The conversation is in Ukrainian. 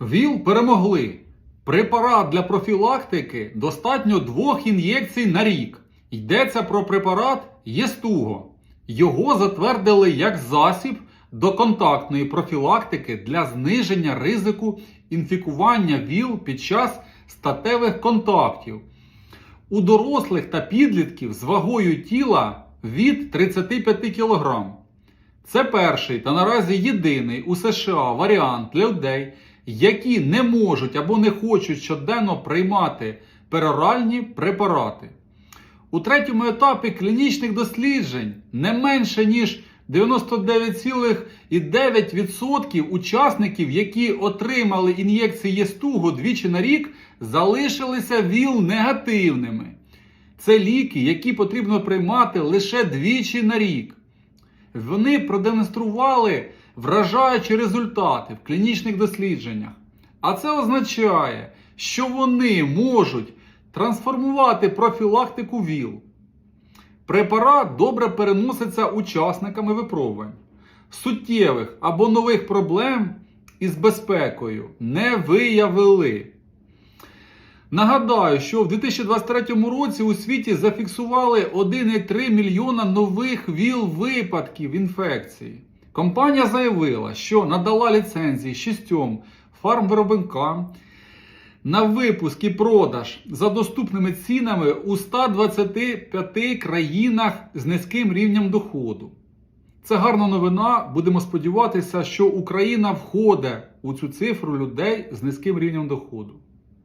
ВІЛ перемогли. Препарат для профілактики достатньо двох ін'єкцій на рік. Йдеться про препарат Єстуго. Його затвердили як засіб до контактної профілактики для зниження ризику інфікування ВІЛ під час статевих контактів у дорослих та підлітків з вагою тіла від 35 кг. Це перший та наразі єдиний у США варіант для людей, які не можуть або не хочуть щоденно приймати пероральні препарати. У третьому етапі клінічних досліджень не менше ніж 99,9% учасників, які отримали ін'єкції Єстугу двічі на рік, залишилися ВІЛ негативними. Це ліки, які потрібно приймати лише двічі на рік. Вони продемонстрували вражаючі результати в клінічних дослідженнях. А це означає, що вони можуть трансформувати профілактику ВІЛ. Препарат добре переноситься учасниками випробувань. Суттєвих або нових проблем із безпекою не виявили. Нагадаю, що в 2023 році у світі зафіксували 1,3 мільйона нових ВІЛ-випадків інфекції. Компанія заявила, що надала ліцензії шістьом фармвиробникам на випуск і продаж за доступними цінами у 125 країнах з низьким рівнем доходу. Це гарна новина. Будемо сподіватися, що Україна входить у цю цифру людей з низьким рівнем доходу.